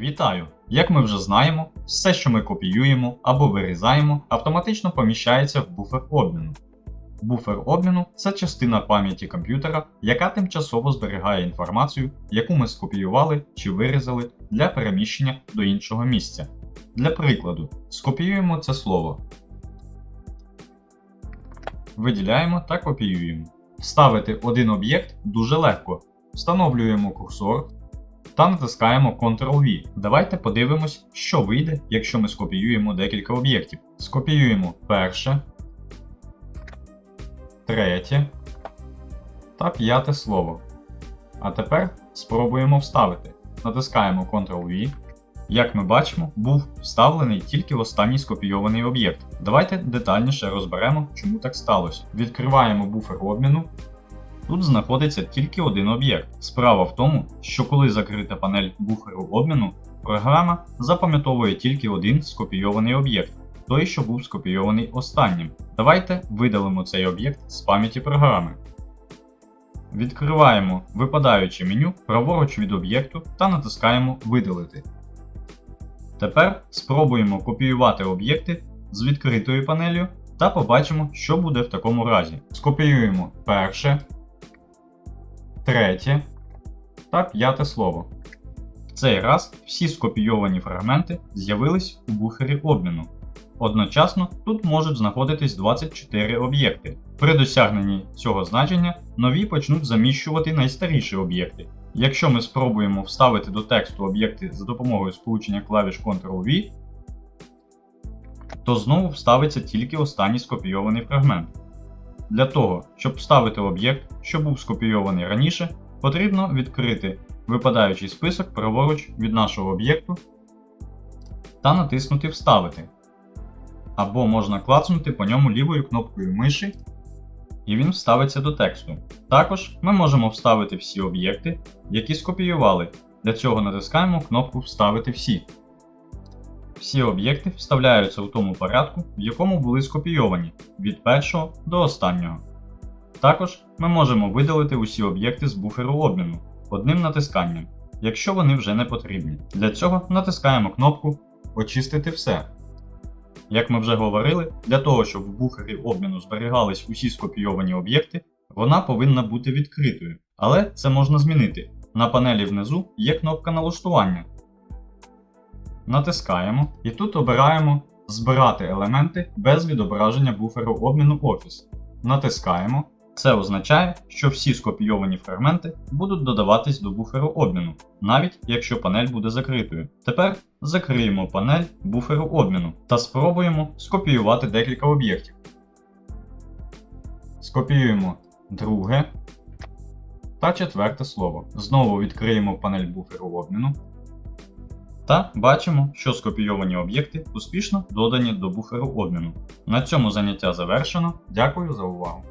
Вітаю! Як ми вже знаємо, все, що ми копіюємо або вирізаємо, автоматично поміщається в буфер обміну. Буфер обміну це частина пам'яті комп'ютера, яка тимчасово зберігає інформацію, яку ми скопіювали чи вирізали для переміщення до іншого місця. Для прикладу, скопіюємо це слово. Виділяємо та копіюємо. Вставити один об'єкт дуже легко. Встановлюємо курсор та натискаємо Ctrl-V. Давайте подивимось, що вийде, якщо ми скопіюємо декілька об'єктів. Скопіюємо перше, третє та п'яте слово. А тепер спробуємо вставити. Натискаємо Ctrl-V. Як ми бачимо, був вставлений тільки останній скопійований об'єкт. Давайте детальніше розберемо, чому так сталося. Відкриваємо буфер обміну Тут знаходиться тільки один об'єкт. Справа в тому, що коли закрита панель буферу обміну, програма запам'ятовує тільки один скопійований об'єкт, той, що був скопійований останнім. Давайте видалимо цей об'єкт з пам'яті програми. Відкриваємо випадаюче меню праворуч від об'єкту та натискаємо Видалити. Тепер спробуємо копіювати об'єкти з відкритою панелью та побачимо, що буде в такому разі. Скопіюємо перше третє та п'яте слово. В цей раз всі скопійовані фрагменти з'явились у буфері обміну. Одночасно тут можуть знаходитись 24 об'єкти. При досягненні цього значення нові почнуть заміщувати найстаріші об'єкти. Якщо ми спробуємо вставити до тексту об'єкти за допомогою сполучення клавіш Ctrl-V, то знову вставиться тільки останній скопійований фрагмент. Для того, щоб вставити об'єкт, що був скопійований раніше, потрібно відкрити випадаючий список праворуч від нашого об'єкту та натиснути Вставити. Або можна клацнути по ньому лівою кнопкою миші, і він вставиться до тексту. Також ми можемо вставити всі об'єкти, які скопіювали. Для цього натискаємо кнопку Вставити всі. Всі об'єкти вставляються у тому порядку, в якому були скопійовані від першого до останнього. Також ми можемо видалити усі об'єкти з буферу обміну одним натисканням, якщо вони вже не потрібні. Для цього натискаємо кнопку Очистити все. Як ми вже говорили, для того, щоб в буфері обміну зберігались усі скопійовані об'єкти, вона повинна бути відкритою. Але це можна змінити. На панелі внизу є кнопка налаштування, натискаємо і тут обираємо Збирати елементи без відображення буферу обміну Office. Натискаємо. Це означає, що всі скопійовані фрагменти будуть додаватись до буферу обміну, навіть якщо панель буде закритою. Тепер закриємо панель буферу обміну та спробуємо скопіювати декілька об'єктів. Скопіюємо друге та четверте слово. Знову відкриємо панель буферу обміну. Та бачимо, що скопійовані об'єкти успішно додані до буферу обміну. На цьому заняття завершено. Дякую за увагу.